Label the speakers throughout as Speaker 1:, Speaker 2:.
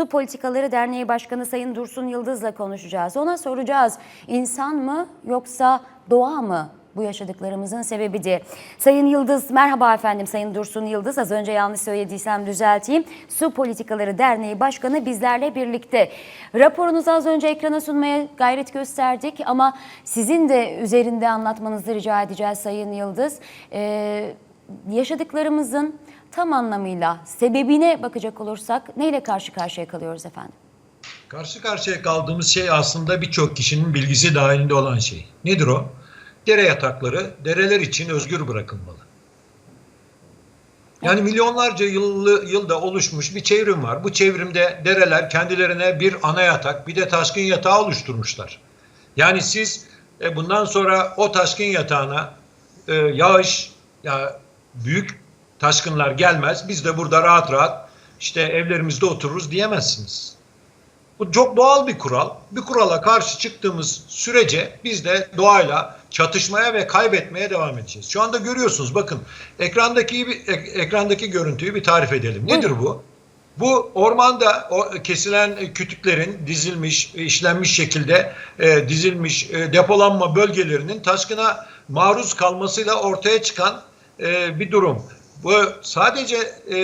Speaker 1: Su Politikaları Derneği Başkanı Sayın Dursun Yıldız'la konuşacağız. Ona soracağız insan mı yoksa doğa mı bu yaşadıklarımızın sebebidir? Sayın Yıldız, merhaba efendim Sayın Dursun Yıldız. Az önce yanlış söylediysem düzelteyim. Su Politikaları Derneği Başkanı bizlerle birlikte. Raporunuzu az önce ekrana sunmaya gayret gösterdik ama sizin de üzerinde anlatmanızı rica edeceğiz Sayın Yıldız. Ee, yaşadıklarımızın tam anlamıyla sebebine bakacak olursak neyle karşı karşıya kalıyoruz efendim?
Speaker 2: Karşı karşıya kaldığımız şey aslında birçok kişinin bilgisi dahilinde olan şey. Nedir o? Dere yatakları dereler için özgür bırakılmalı. Yani milyonlarca yıllı, yılda oluşmuş bir çevrim var. Bu çevrimde dereler kendilerine bir ana yatak, bir de taşkın yatağı oluşturmuşlar. Yani siz e, bundan sonra o taşkın yatağına e, yağış, ya büyük taşkınlar gelmez. Biz de burada rahat rahat işte evlerimizde otururuz diyemezsiniz. Bu çok doğal bir kural. Bir kurala karşı çıktığımız sürece biz de doğayla çatışmaya ve kaybetmeye devam edeceğiz. Şu anda görüyorsunuz bakın ekrandaki ekrandaki görüntüyü bir tarif edelim. Nedir bu? Bu ormanda kesilen kütüklerin dizilmiş, işlenmiş şekilde e, dizilmiş e, depolanma bölgelerinin taşkına maruz kalmasıyla ortaya çıkan e, bir durum. Bu sadece e,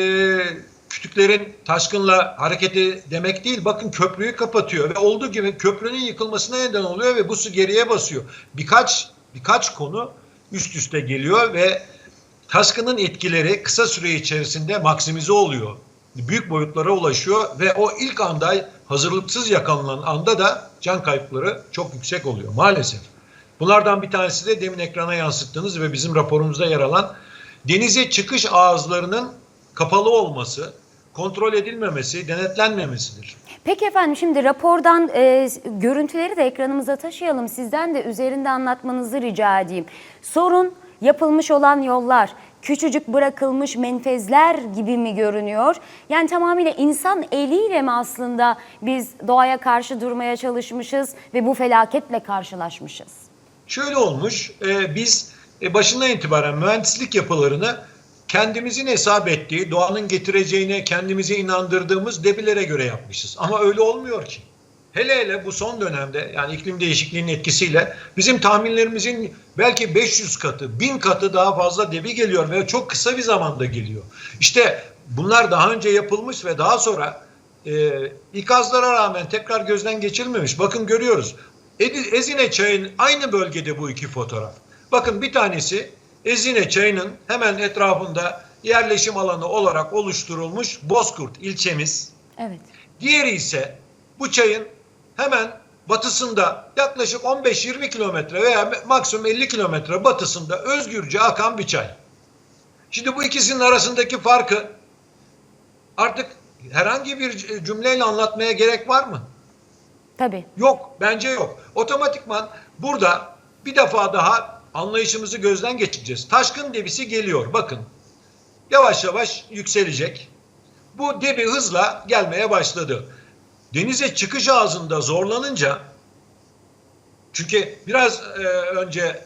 Speaker 2: kütüklerin taşkınla hareketi demek değil. Bakın köprüyü kapatıyor ve olduğu gibi köprünün yıkılmasına neden oluyor ve bu su geriye basıyor. Birkaç birkaç konu üst üste geliyor ve taşkının etkileri kısa süre içerisinde maksimize oluyor. Büyük boyutlara ulaşıyor ve o ilk anda hazırlıksız yakalanılan anda da can kayıpları çok yüksek oluyor maalesef. Bunlardan bir tanesi de demin ekrana yansıttığınız ve bizim raporumuzda yer alan denize çıkış ağızlarının kapalı olması, kontrol edilmemesi, denetlenmemesidir.
Speaker 1: Peki efendim şimdi rapordan e, görüntüleri de ekranımıza taşıyalım. Sizden de üzerinde anlatmanızı rica edeyim. Sorun yapılmış olan yollar, küçücük bırakılmış menfezler gibi mi görünüyor? Yani tamamıyla insan eliyle mi aslında biz doğaya karşı durmaya çalışmışız ve bu felaketle karşılaşmışız?
Speaker 2: Şöyle olmuş, e, biz e, başından itibaren mühendislik yapılarını kendimizin hesap ettiği, doğanın getireceğine kendimizi inandırdığımız debilere göre yapmışız. Ama öyle olmuyor ki. Hele hele bu son dönemde yani iklim değişikliğinin etkisiyle bizim tahminlerimizin belki 500 katı, 1000 katı daha fazla debi geliyor ve çok kısa bir zamanda geliyor. İşte bunlar daha önce yapılmış ve daha sonra e, ikazlara rağmen tekrar gözden geçirilmemiş. Bakın görüyoruz. Ezine Çayı'nın aynı bölgede bu iki fotoğraf. Bakın bir tanesi Ezine Çayı'nın hemen etrafında yerleşim alanı olarak oluşturulmuş Bozkurt ilçemiz.
Speaker 1: Evet.
Speaker 2: Diğeri ise bu çayın hemen batısında yaklaşık 15-20 kilometre veya maksimum 50 kilometre batısında özgürce akan bir çay. Şimdi bu ikisinin arasındaki farkı artık herhangi bir cümleyle anlatmaya gerek var mı?
Speaker 1: Tabii.
Speaker 2: Yok, bence yok. Otomatikman burada bir defa daha anlayışımızı gözden geçireceğiz. Taşkın debisi geliyor. Bakın. Yavaş yavaş yükselecek. Bu debi hızla gelmeye başladı. Denize çıkış ağzında zorlanınca çünkü biraz e, önce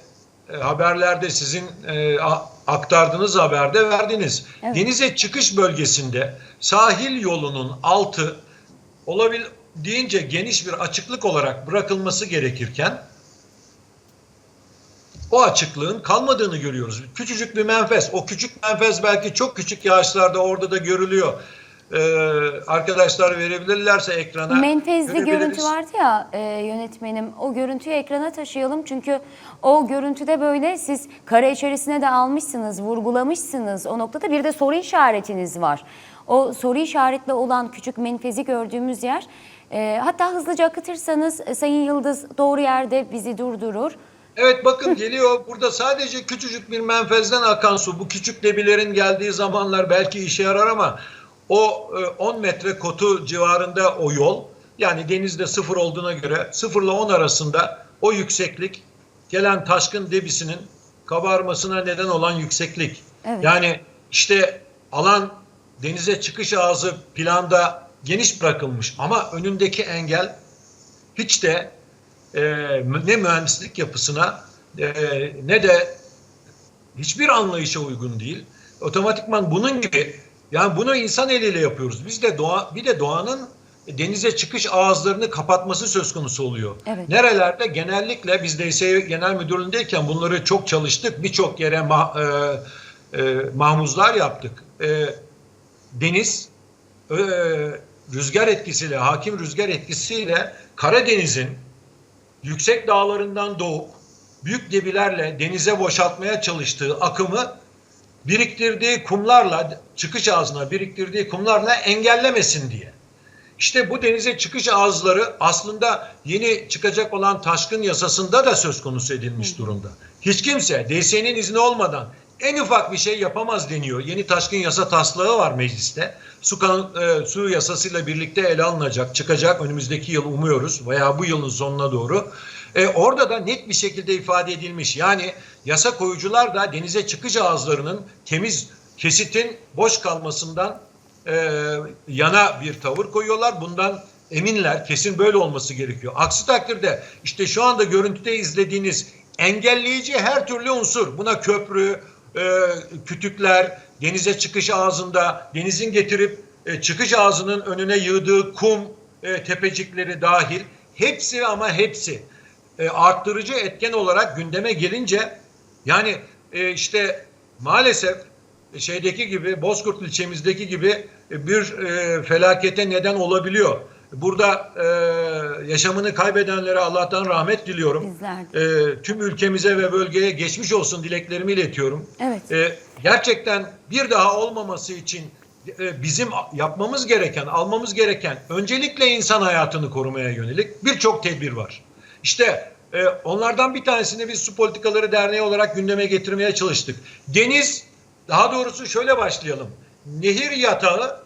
Speaker 2: e, haberlerde sizin e, aktardığınız haberde verdiniz.
Speaker 1: Evet.
Speaker 2: Denize çıkış bölgesinde sahil yolunun altı olabildiğince geniş bir açıklık olarak bırakılması gerekirken o açıklığın kalmadığını görüyoruz. Küçücük bir menfez. O küçük menfez belki çok küçük yağışlarda orada da görülüyor. Ee, arkadaşlar verebilirlerse ekrana.
Speaker 1: Menfezli görüntü vardı ya e, yönetmenim. O görüntüyü ekrana taşıyalım. Çünkü o görüntüde böyle siz kare içerisine de almışsınız, vurgulamışsınız. O noktada bir de soru işaretiniz var. O soru işaretli olan küçük menfezi gördüğümüz yer. e, hatta hızlıca akıtırsanız e, Sayın Yıldız doğru yerde bizi durdurur.
Speaker 2: Evet bakın geliyor. Burada sadece küçücük bir menfezden akan su. Bu küçük debilerin geldiği zamanlar belki işe yarar ama o e, 10 metre kotu civarında o yol yani denizde sıfır olduğuna göre sıfırla 10 arasında o yükseklik gelen taşkın debisinin kabarmasına neden olan yükseklik.
Speaker 1: Evet.
Speaker 2: Yani işte alan denize çıkış ağzı planda geniş bırakılmış ama önündeki engel hiç de e, ne mühendislik yapısına e, ne de hiçbir anlayışa uygun değil. Otomatikman bunun gibi yani bunu insan eliyle yapıyoruz. Biz de doğa bir de doğanın denize çıkış ağızlarını kapatması söz konusu oluyor.
Speaker 1: Evet.
Speaker 2: Nerelerde? Genellikle biz DSE Genel Müdürlüğü'ndeyken bunları çok çalıştık. Birçok yere ma, e, e, mahmuzlar yaptık. E, deniz e, rüzgar etkisiyle, hakim rüzgar etkisiyle Karadeniz'in yüksek dağlarından doğup büyük gemilerle denize boşaltmaya çalıştığı akımı biriktirdiği kumlarla çıkış ağzına biriktirdiği kumlarla engellemesin diye. İşte bu denize çıkış ağızları aslında yeni çıkacak olan taşkın yasasında da söz konusu edilmiş durumda. Hiç kimse DSE'nin izni olmadan en ufak bir şey yapamaz deniyor. Yeni taşkın yasa taslağı var mecliste. Su, kan, e, su yasasıyla birlikte ele alınacak, çıkacak önümüzdeki yıl umuyoruz veya bu yılın sonuna doğru. E, orada da net bir şekilde ifade edilmiş. Yani yasa koyucular da denize çıkış ağızlarının temiz kesitin boş kalmasından e, yana bir tavır koyuyorlar. Bundan eminler. Kesin böyle olması gerekiyor. Aksi takdirde işte şu anda görüntüde izlediğiniz engelleyici her türlü unsur. Buna köprü, e, kütükler, denize çıkış ağzında, denizin getirip e, çıkış ağzının önüne yığdığı kum e, tepecikleri dahil hepsi ama hepsi e, arttırıcı etken olarak gündeme gelince yani e, işte maalesef şeydeki gibi Bozkurt ilçemizdeki gibi bir e, felakete neden olabiliyor. Burada e, yaşamını kaybedenlere Allah'tan rahmet diliyorum.
Speaker 1: Bizler
Speaker 2: E, tüm ülkemize ve bölgeye geçmiş olsun dileklerimi iletiyorum.
Speaker 1: Evet.
Speaker 2: E, gerçekten bir daha olmaması için e, bizim yapmamız gereken, almamız gereken öncelikle insan hayatını korumaya yönelik birçok tedbir var. İşte e, onlardan bir tanesini biz Su Politikaları Derneği olarak gündeme getirmeye çalıştık. Deniz, daha doğrusu şöyle başlayalım. Nehir yatağı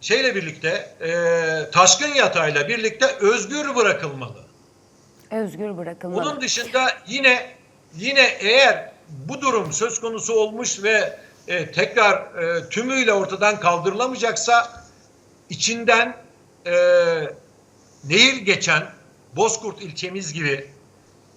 Speaker 2: şeyle birlikte, e, taşkın yatağıyla birlikte özgür bırakılmalı.
Speaker 1: Özgür bırakılmalı.
Speaker 2: Bunun dışında yine yine eğer bu durum söz konusu olmuş ve e, tekrar e, tümüyle ortadan kaldırılamayacaksa içinden e, nehir geçen Bozkurt ilçemiz gibi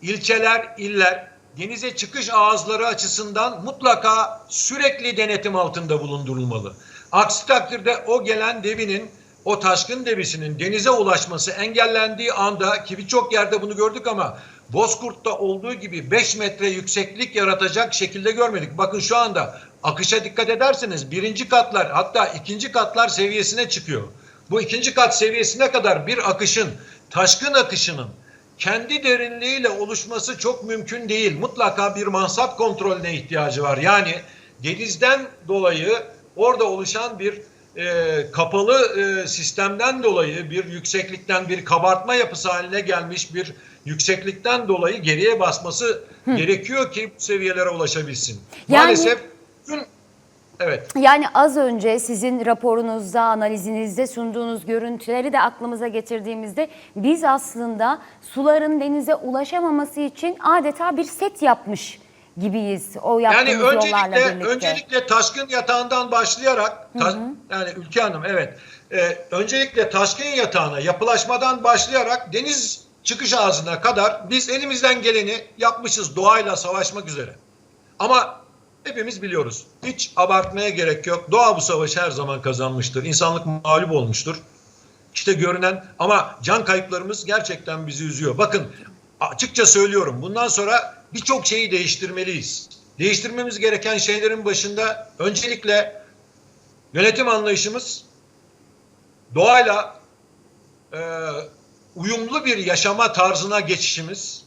Speaker 2: ilçeler, iller denize çıkış ağızları açısından mutlaka sürekli denetim altında bulundurulmalı. Aksi takdirde o gelen devinin o taşkın devisinin denize ulaşması engellendiği anda ki birçok yerde bunu gördük ama Bozkurt'ta olduğu gibi 5 metre yükseklik yaratacak şekilde görmedik. Bakın şu anda akışa dikkat ederseniz birinci katlar hatta ikinci katlar seviyesine çıkıyor. Bu ikinci kat seviyesine kadar bir akışın, taşkın akışının kendi derinliğiyle oluşması çok mümkün değil. Mutlaka bir mansat kontrolüne ihtiyacı var. Yani denizden dolayı orada oluşan bir e, kapalı e, sistemden dolayı bir yükseklikten bir kabartma yapısı haline gelmiş bir yükseklikten dolayı geriye basması gerekiyor ki bu seviyelere ulaşabilsin.
Speaker 1: Yani-
Speaker 2: Maalesef dün evet
Speaker 1: Yani az önce sizin raporunuzda, analizinizde sunduğunuz görüntüleri de aklımıza getirdiğimizde biz aslında suların denize ulaşamaması için adeta bir set yapmış gibiyiz o
Speaker 2: Yani
Speaker 1: yaptığımız yollarla
Speaker 2: öncelikle
Speaker 1: birlikte.
Speaker 2: öncelikle taşkın yatağından başlayarak taş- yani Ülke Hanım evet e, öncelikle taşkın yatağına yapılaşmadan başlayarak deniz çıkış ağzına kadar biz elimizden geleni yapmışız doğayla savaşmak üzere. Ama hepimiz biliyoruz. Hiç abartmaya gerek yok. Doğa bu savaşı her zaman kazanmıştır. İnsanlık mağlup olmuştur. İşte görünen ama can kayıplarımız gerçekten bizi üzüyor. Bakın açıkça söylüyorum bundan sonra birçok şeyi değiştirmeliyiz. Değiştirmemiz gereken şeylerin başında öncelikle yönetim anlayışımız doğayla e, uyumlu bir yaşama tarzına geçişimiz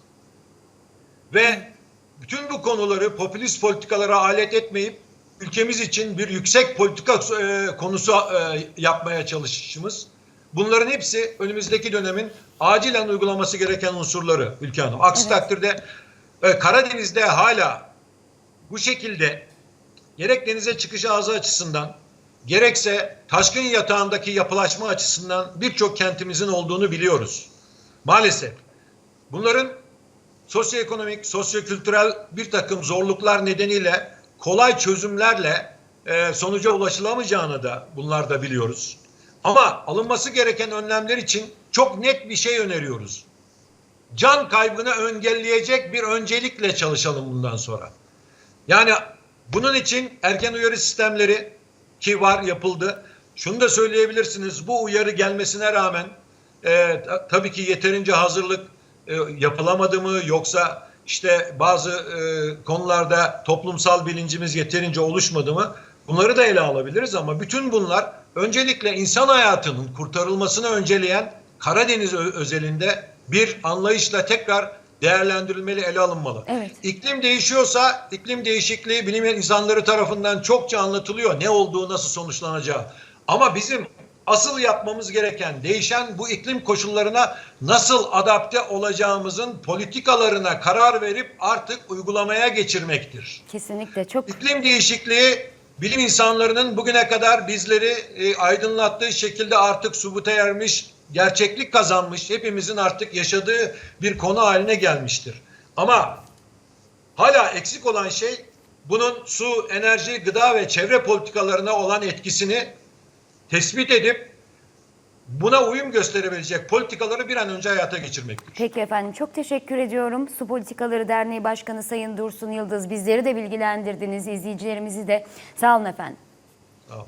Speaker 2: ve bütün bu konuları popülist politikalara alet etmeyip ülkemiz için bir yüksek politika e, konusu e, yapmaya çalışışımız. Bunların hepsi önümüzdeki dönemin acilen uygulaması gereken unsurları Ülke Hanım. Aksi
Speaker 1: Evet.
Speaker 2: takdirde Karadeniz'de hala bu şekilde gerek denize çıkış ağzı açısından gerekse taşkın yatağındaki yapılaşma açısından birçok kentimizin olduğunu biliyoruz. Maalesef. Bunların sosyoekonomik, sosyokültürel bir takım zorluklar nedeniyle kolay çözümlerle e, sonuca ulaşılamayacağını da bunlar da biliyoruz. Ama alınması gereken önlemler için çok net bir şey öneriyoruz. Can kaybını engelleyecek bir öncelikle çalışalım bundan sonra. Yani bunun için erken uyarı sistemleri ki var yapıldı. şunu da söyleyebilirsiniz. Bu uyarı gelmesine rağmen e, ta- tabii ki yeterince hazırlık e, yapılamadı mı yoksa işte bazı e, konularda toplumsal bilincimiz yeterince oluşmadı mı? Bunları da ele alabiliriz ama bütün bunlar öncelikle insan hayatının kurtarılmasını önceleyen Karadeniz özelinde bir anlayışla tekrar değerlendirilmeli, ele alınmalı.
Speaker 1: Evet.
Speaker 2: İklim değişiyorsa iklim değişikliği bilim insanları tarafından çokça anlatılıyor. Ne olduğu, nasıl sonuçlanacağı. Ama bizim asıl yapmamız gereken değişen bu iklim koşullarına nasıl adapte olacağımızın politikalarına karar verip artık uygulamaya geçirmektir.
Speaker 1: Kesinlikle çok
Speaker 2: İklim değişikliği bilim insanlarının bugüne kadar bizleri e, aydınlattığı şekilde artık subuta ermiş, gerçeklik kazanmış, hepimizin artık yaşadığı bir konu haline gelmiştir. Ama hala eksik olan şey bunun su, enerji, gıda ve çevre politikalarına olan etkisini tespit edip buna uyum gösterebilecek politikaları bir an önce hayata geçirmektir.
Speaker 1: Peki efendim çok teşekkür ediyorum. Su Politikaları Derneği Başkanı Sayın Dursun Yıldız bizleri de bilgilendirdiniz, izleyicilerimizi de. Sağ olun efendim.
Speaker 2: Sağ olun.